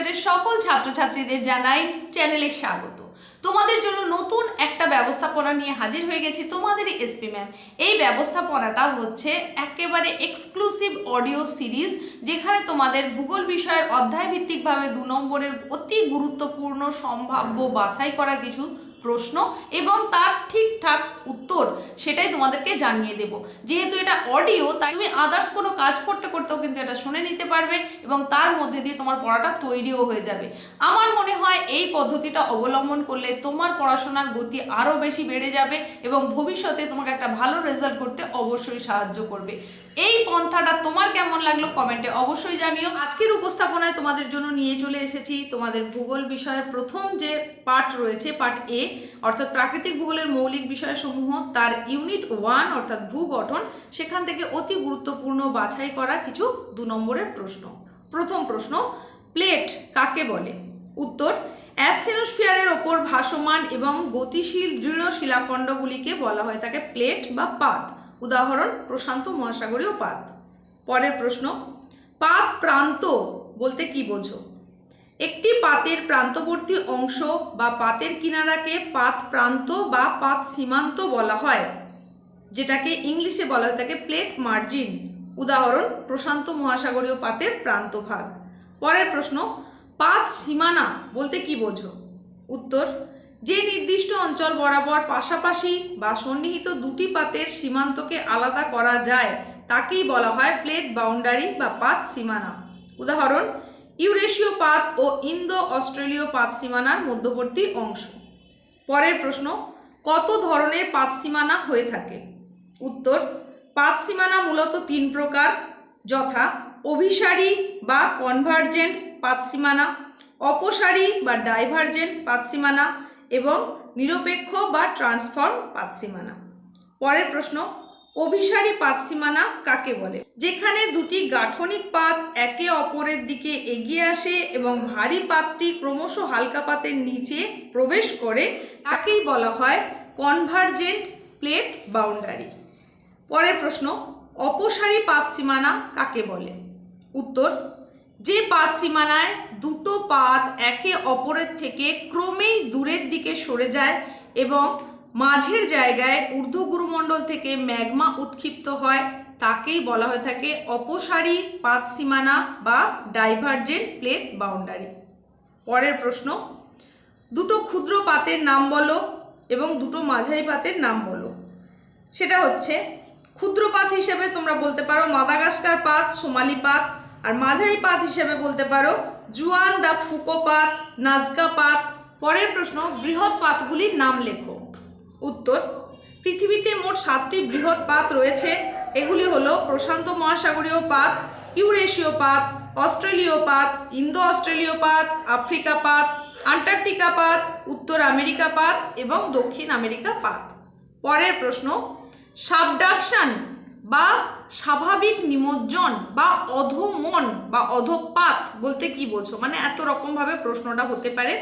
সেক্টরের সকল ছাত্রছাত্রীদের জানাই চ্যানেলে স্বাগত। তোমাদের জন্য নতুন একটা ব্যবস্থাপনা নিয়ে হাজির হয়ে গেছি তোমাদের এসপি ম্যাম। এই ব্যবস্থাপনাটা হচ্ছে একেবারে এক্সক্লুসিভ অডিও সিরিজ যেখানে তোমাদের ভূগোল বিষয়ের অধ্যায় ভিত্তিকভাবে দু নম্বরের অতি গুরুত্বপূর্ণ, সম্ভাব্য, বাছাই করা কিছু প্রশ্ন এবং তার ঠিকঠাক উত্তর সেটাই তোমাদেরকে জানিয়ে দেব। যেহেতু এটা অডিও তাই তুমি আদার্স কোনো কাজ করতে করতেও কিন্তু এটা শুনে নিতে পারবে এবং তার মধ্যে দিয়ে তোমার পড়াটা তৈরিও হয়ে যাবে। আমার মনে হয় এই পদ্ধতিটা অবলম্বন করলে তোমার পড়াশোনার গতি আরও বেশি বেড়ে যাবে এবং ভবিষ্যতে তোমাকে একটা ভালো রেজাল্ট করতে অবশ্যই সাহায্য করবে। এই পন্থাটা তোমার কেমন লাগল কমেন্টে অবশ্যই জানিও। আজকের উপস্থাপনায় তোমাদের জন্য নিয়ে চলে এসেছি তোমাদের ভূগোল বিষয়ের প্রথম যে পার্ট রয়েছে পার্ট এ অর্থাৎ প্রাকৃতিক ভূগোলের মৌলিক বিষয়সমূহ, তার ইউনিট ওয়ান অর্থাৎ ভূগঠন, সেখান থেকে অতি গুরুত্বপূর্ণ বাছাই করা কিছু দু নম্বরের প্রশ্ন। প্রথম প্রশ্ন, প্লেট কাকে বলে? উত্তর, অ্যাস্থেনোস্ফিয়ারের ওপর ভাসমান এবং গতিশীল দৃঢ় শিলাখণ্ডগুলিকে বলা হয় থাকে প্লেট বা পাত। উদাহরণ, প্রশান্ত মহাসাগরীয় পাত। পরের প্রশ্ন, পাত প্রান্ত বলতে কি বোঝো? একটি পাতের প্রান্তবর্তী অংশ বা পাতের কিনারাকে পাত প্রান্ত বা পাত সীমান্ত বলা হয়, যেটাকে ইংলিশে বলা হয় তাকে প্লেট মার্জিন। উদাহরণ, প্রশান্ত মহাসাগরীয় পাতের প্রান্তভাগ। পরের প্রশ্ন, পাত সীমানা বলতে কি বোঝো? উত্তর, যে নির্দিষ্ট অঞ্চল বরাবর পাশাপাশি বা সন্নিহিত দুটি পাতের সীমান্তকে আলাদা করা যায়, তাকেই বলা হয় প্লেট বাউন্ডারি বা পাত সীমানা। উদাহরণ ইউরেশীয় পাত ও ইন্দো অস্ট্রেলীয় পাত সীমানার মধ্যবর্তী অংশ। পরের প্রশ্ন, কত ধরনের পাত সীমানা হয়ে থাকে? উত্তর, পাত সীমানা মূলত তিন প্রকার, যথা অভিসারী বা কনভার্জেন্ট পাত সীমানা, অপসারী বা ডাইভার্জেন্ট পাত সীমানা, এবং নিরপেক্ষ বা ট্রান্সফর্ম পাত সীমানা। পরের প্রশ্ন, অভিসারী পাত সীমানা কাকে বলে? যেখানে দুটি গাঠনিক পাত একে অপরের দিকে এগিয়ে আসে এবং ভারী পাতটি ক্রমশ হালকা পাতের নিচে প্রবেশ করে, তাকেই বলা হয় কনভার্জেন্ট প্লেট বাউন্ডারি পরের প্রশ্ন, অপসারী পাত সীমানা কাকে বলে? উত্তর, যে পাত সীমানায় দুটো পাত একে অপরের থেকে ক্রমেই দূরের দিকে সরে যায় এবং মাঝের জায়গায় ঊর্ধ্বগুরুমণ্ডল থেকে ম্যাগমা উৎক্ষিপ্ত হয় তাকেই বলা হয়ে থাকে অপসারী পাত সীমানা বা ডাইভার্জেন্ট প্লেট বাউন্ডারি। পরের প্রশ্ন, দুটো ক্ষুদ্র পাতের নাম বলো এবং দুটো মাঝারি পাতের নাম বলো। সেটা হচ্ছে, ক্ষুদ্র পাত হিসেবে তোমরা বলতে পারো মাদাগাস্কার পাত, সোমালি পাত, আর মাঝারি পাত হিসেবে বলতে পারো জুয়ান দা ফুকো পাত নাজকা পাত। পরের প্রশ্ন, বৃহৎ পাতগুলির নাম লেখো। উত্তর, পৃথিবীতে মোট সাতটি বৃহৎ পাত রয়েছে। এগুলি হলো প্রশান্ত মহাসাগরীয় পাত, ইউরেশীয় পাত, অস্ট্রেলীয় পাত ইন্দো অস্ট্রেলীয় পাত, আফ্রিকা পাত, আন্টার্কটিকা পাত, উত্তর আমেরিকা পাত এবং দক্ষিণ আমেরিকা পাত। পরের প্রশ্ন, সাবডাকশন বা স্বাভাবিক নিমজ্জন বা অধমন বা অধপাত বলতে কি বোঝো? মানে এত রকমভাবে প্রশ্নটা হতে পারে।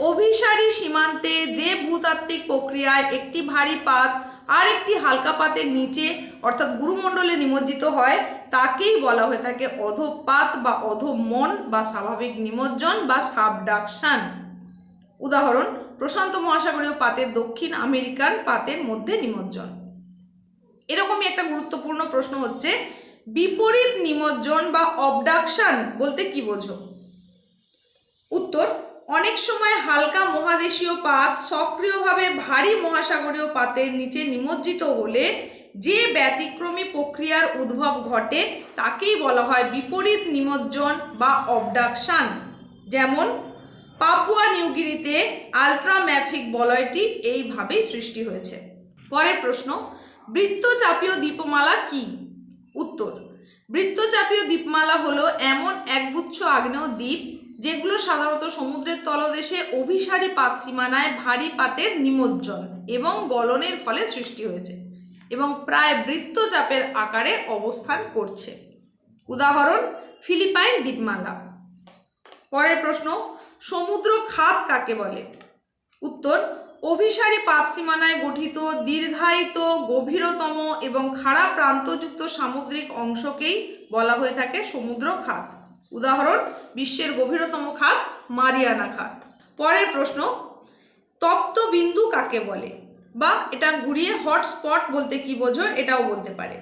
অভিসারী সীমান্তে যে ভূতাত্ত্বিক প্রক্রিয়ায় একটি ভারী পাত আর একটি হালকা পাতের নিচে, অর্থাৎ গুরুমণ্ডলে নিমজ্জিত হয়, তাকেই বলা হয়ে থাকে অধপাত বা অধমন বা স্বাভাবিক নিমজ্জন বা সাবডাকশন। উদাহরণ, প্রশান্ত মহাসাগরীয় পাতের দক্ষিণ আমেরিকান পাতের মধ্যে নিমজ্জন। এরকমই একটা গুরুত্বপূর্ণ প্রশ্ন হচ্ছে, বিপরীত নিমজ্জন বা অবডাকশন বলতে কি বোঝো? উত্তর অনেক সময় হালকা মহাদেশীয় পাত সক্রিয়ভাবে ভারী মহাসাগরীয় পাতের নিচে নিমজ্জিত হলে যে ব্যতিক্রমী প্রক্রিয়ার উদ্ভব ঘটে তাকেই বলা হয় বিপরীত নিমজ্জন বা অবডাকশন। যেমন, পাপুয়া নিউগিরিতে আলট্রাম্যাফিক বলয়টি এইভাবেই সৃষ্টি হয়েছে। পরের প্রশ্ন, বৃত্তচাপীয় দ্বীপমালা কি? উত্তর, বৃত্তচাপীয় দ্বীপমালা হলো এমন একগুচ্ছ আগ্নেয় দ্বীপ যেগুলো সাধারণত সমুদ্রের তলদেশে অভিসারী পাত সীমানায় ভারী পাতের নিমজ্জন এবং গলনের ফলে সৃষ্টি হয়েছে এবং প্রায় বৃত্তচাপের আকারে অবস্থান করছে। উদাহরণ, ফিলিপাইন দ্বীপমালা। পরের প্রশ্ন, সমুদ্র খাত কাকে বলে? উত্তর, অভিসারী পাত সীমানায় গঠিত দীর্ঘায়িত, গভীরতম এবং খাড়া প্রান্তযুক্ত সামুদ্রিক অংশকেই বলা হয়ে থাকে সমুদ্র খাত। উদাহরণ, বিশ্বের গভীরতম খাত মারিয়ানা খাত। পরের প্রশ্ন, তপ্ত বিন্দু কাকে বলে? বা এটা ঘুরিয়ে হটস্পট বলতে কি বোঝো এটাও বলতে পারে।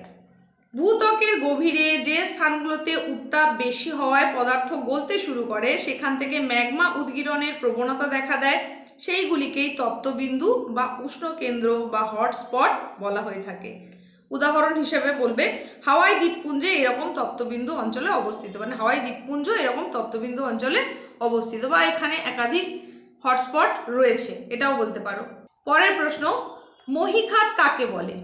ভূত্বকের গভীরে যে স্থানগুলোতে উত্তাপ বেশি হওয়ায় পদার্থ গলতে শুরু করে, সেখান থেকে ম্যাগমা উদ্গীরণের প্রবণতা দেখা দেয়। সেইগুলিকেই তপ্তবিন্দু বা উষ্ণ কেন্দ্র বা হটস্পট বলা হয়ে থাকে। উদাহরণ হিসেবে বলবে, হাওয়াই দ্বীপপুঞ্জে এরকম তপ্তবিন্দু অঞ্চলে অবস্থিত। মানে হাওয়াই দ্বীপপুঞ্জ এরকম তপ্তবিন্দু অঞ্চলে অবস্থিত বা এখানে একাধিক হটস্পট রয়েছে, এটাও বলতে পারো। পরের প্রশ্ন, মহিখাত কাকে বলে?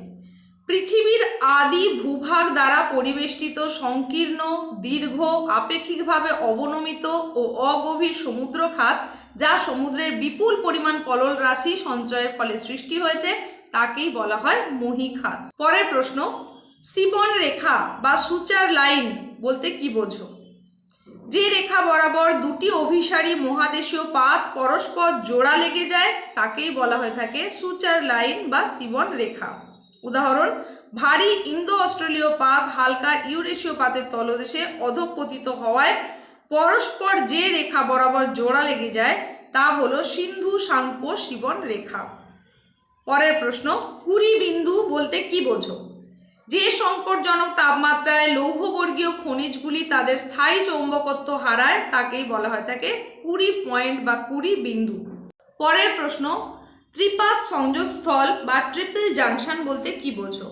পৃথিবীর আদি ভূভাগ দ্বারা পরিবেষ্টিত, সংকীর্ণ, দীর্ঘ, আপেক্ষিকভাবে অবনমিত ও অগভীর সমুদ্র খাত যা সমুদ্রের বিপুল পরিমাণ পলল রাশি সঞ্চয়ের ফলে সৃষ্টি হয়েছে। তাকেই বলা হয় মহিখাত পরের প্রশ্ন, সিবন রেখা বা সুচার লাইন বলতে কি বোঝো? যে রেখা বরাবর দুটি অভিসারী মহাদেশীয় পাত পরস্পর জোড়া লেগে যায়, তাকেই বলা হয়ে থাকে সুচার লাইন বা সিবন রেখা। উদাহরণ, ভারী ইন্দো অস্ট্রেলীয় পাত হালকা ইউরেশীয় পাতের তলদেশে অধপতিত হওয়ায় পরস্পর যে রেখা বরাবর জোড়া লেগে যায়, তা হলো সিন্ধু সাংপো শিবন রেখা। পরের প্রশ্ন, কুড়ি বিন্দু বলতে কি বোঝো? যে সংকটজনক তাপমাত্রায় লৌহবর্গীয় খনিজগুলি তাদের স্থায়ী চৌম্বকত্ব হারায়, তাকেই বলা হয় থাকে কুড়ি পয়েন্ট বা কুড়ি বিন্দু। পরের প্রশ্ন ত্রিপাত সংযোগস্থল বা ট্রিপল জাংশন বলতে কি বোঝো?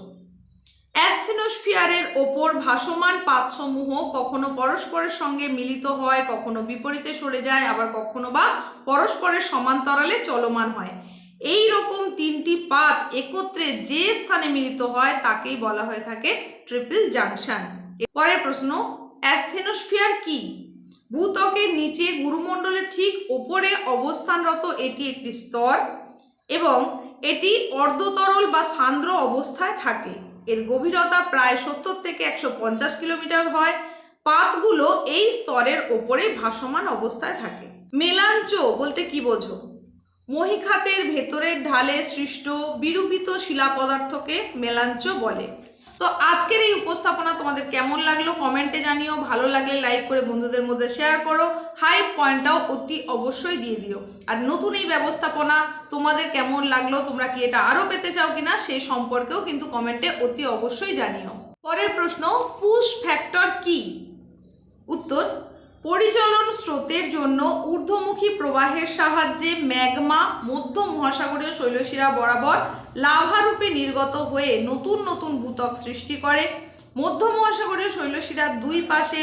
অ্যাস্থেনোস্ফিয়ারের ওপর ভাসমান পাতসমূহ কখনো পরস্পরের সঙ্গে মিলিত হয়, কখনো বিপরীতে সরে যায়, আবার কখনো বা পরস্পরের সমান্তরালে চলমান হয়। এই রকম তিনটি পাত একত্রে যে স্থানে মিলিত হয় তাকেই বলা হয়ে থাকে ট্রিপল জাংশন। পরের প্রশ্ন, অ্যাস্থেনোস্ফিয়ার কি? ভূত্বকের নিচে গুরুমণ্ডলের ঠিক ওপরে অবস্থানরত এটি একটি স্তর এবং এটি অর্ধতরল বা সান্দ্র অবস্থায় থাকে। এর গভীরতা প্রায় সত্তর থেকে একশো পঞ্চাশ কিলোমিটার হয়। পাতগুলো এই স্তরের ওপরে ভাসমান অবস্থায় থাকে। মেলাঞ্চ বলতে কি বোঝো? মহিখাতের ভেতরের ঢালে সৃষ্ট বিরূপিত শিলা পদার্থকে মেলাঞ্চ বলে। তো আজকের এই উপস্থাপনা তোমাদের কেমন লাগল কমেন্টে জানিও, ভালো লাগলে লাইক করে বন্ধুদের মধ্যে শেয়ার করো, হাই পয়েন্টটাও অতি অবশ্যই দিয়ে দিও। আর নতুন এই ব্যবস্থাপনা তোমাদের কেমন লাগল, তোমরা কি এটা আরও পেতে চাও কিনা সে সম্পর্কেও কিন্তু কমেন্টে অতি অবশ্যই জানিও। পরের প্রশ্ন, পুশ ফ্যাক্টর কি? উত্তর পরিচালন স্রোতের জন্য ঊর্ধ্বমুখী প্রবাহের সাহায্যে ম্যাগমা মধ্য মহাসাগরীয় শৈলশিরা বরাবর লাভারূপে নির্গত হয়ে নতুন নতুন ভূত্বক সৃষ্টি করে। মধ্য মহাসাগরীয় শৈলশিরার দুই পাশে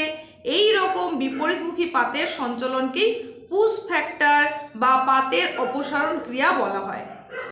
এই রকম বিপরীতমুখী পাতের সঞ্চলনকেই পুশ ফ্যাক্টর বা পাতের অপসারণ ক্রিয়া বলা হয়।